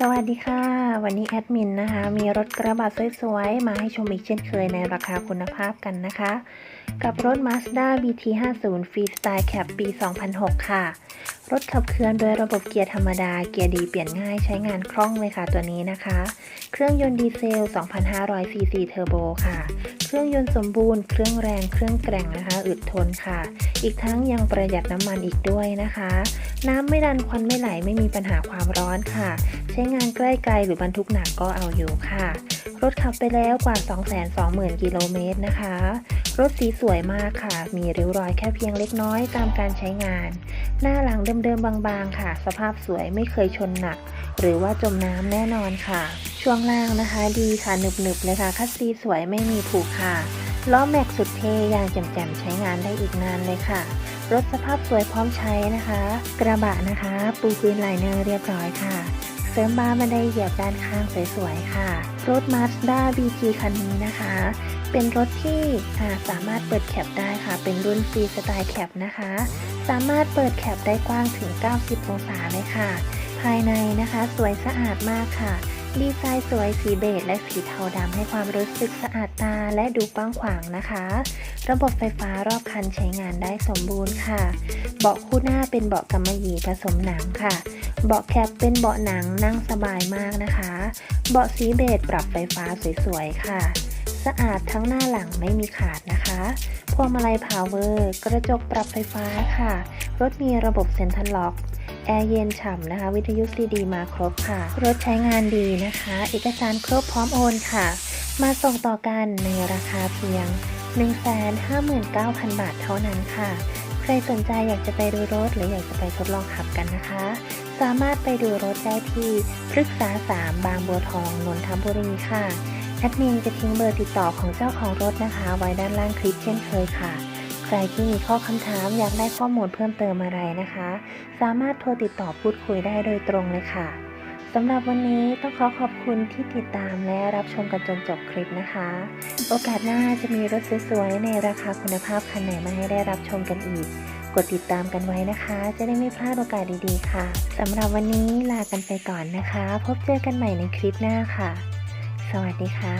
สวัสดีค่ะ วันนี้แอดมินนะคะ มีรถกระบะสวยๆ มาให้ชมอีกเช่นเคยในราคาคุณภาพกันนะคะ กับรถ Mazda BT50 Freestyle Cab ปี 2006 ค่ะ รถขับเคลื่อนโดยระบบเกียร์ธรรมดา เกียร์ดีเปลี่ยนง่ายใช้งานคล่องเลยค่ะตัวนี้นะคะ เครื่องยนต์ดีเซล 2,500 cc เทอร์โบค่ะ เครื่องยนต์สมบูรณ์ เครื่องแรง เครื่องแกร่งนะคะ อึดทนค่ะ อีกทั้งยังประหยัดน้ำมันอีกด้วยนะคะ น้ำไม่ดันควันไม่ไหลไม่มีปัญหาความร้อนค่ะ ใช้งานใกล้ไกลหรือบรรทุกหนักก็เอาอยู่ค่ะ รถขับไปแล้วกว่า 220,000 กิโลเมตรนะคะ รถสีสวยมากค่ะ มีริ้วรอยแค่เพียงเล็กน้อยตามการใช้งาน หน้าหลังเดิมๆบางๆ ค่ะ สภาพสวยไม่เคยชนหนัก หรือว่าจมน้ำแน่นอนค่ะ ช่วงล่างนะคะดีค่ะหนึบๆเลยค่ะ คัสซีสวยไม่มีผุค่ะล้อแม็กสุดเทยางแจ่มๆใช้งานได้อีกนานเลยค่ะ รถสภาพสวยพร้อมใช้นะคะ กระบะนะคะ ปูพื้นไลเนอร์เรียบร้อยค่ะ เสริมบาร์บันไดเหยียบด้านข้างสวยๆค่ะ รถ Mazda BT คันนี้นะคะ เป็นรถที่สามารถเปิดแคปได้ค่ะ เป็นรุ่นฟรีสไตล์แคปนะคะ สามารถเปิดแคปได้กว้างถึง 90 องศาเลยค่ะ ภายในนะคะ สวยสะอาดมากค่ะ ดีไซน์สวยสีเบจและสีเทาดำให้ความรู้สึกสะอาดตาและดูกว้างขวางนะคะ ระบบไฟฟ้ารอบคันใช้งานได้สมบูรณ์ค่ะ เบาะคู่หน้าเป็นเบาะกำมะหยี่ผสมหนังค่ะ เบาะแคปเป็นเบาะหนังนั่งสบายมากนะคะ เบาะสีเบจปรับไฟฟ้าสวยๆค่ะ สะอาดทั้งหน้าหลังไม่มีขาดนะคะพวงมาลัยพาวเวอร์ กระจกปรับไฟฟ้าค่ะ รถมีระบบเซ็นทรัลล็อก แอร์เย็นฉ่ำนะคะ วิทยุซีดีมาครบค่ะ รถใช้งานดีนะคะ เอกสารครบพร้อมโอนค่ะ มาส่งต่อกันในราคาเพียง 159,000 บาทเท่านั้นค่ะ ใครสนใจอยากจะไปดูรถหรืออยากจะไปทดลองขับกันนะคะ สามารถไปดูรถได้ที่พฤกษา 3 บางบัวทองนนทบุรีค่ะแอดมินจะทิ้งเบอร์ติดต่อของเจ้าของรถนะคะ ไว้ด้านล่างคลิปเช่นเคยค่ะ ใครที่มีข้อคำถามอยากได้ข้อมูลเพิ่มเติมอะไรนะคะ สามารถโทรติดต่อพูดคุยได้โดยตรงเลยค่ะสำหรับวันนี้ต้องขอขอบคุณที่ติดตามและรับชมกันจนจบคลิปนะคะ โอกาสหน้าจะมีรถสวยๆในราคาคุณภาพคันไหนมาให้ได้รับชมกันอีก กดติดตามกันไว้นะคะ จะได้ไม่พลาดโอกาสดีๆ ค่ะสำหรับวันนี้ลากันไปก่อนนะคะ พบเจอกันใหม่ในคลิปหน้าค่ะ สวัสดีค่ะ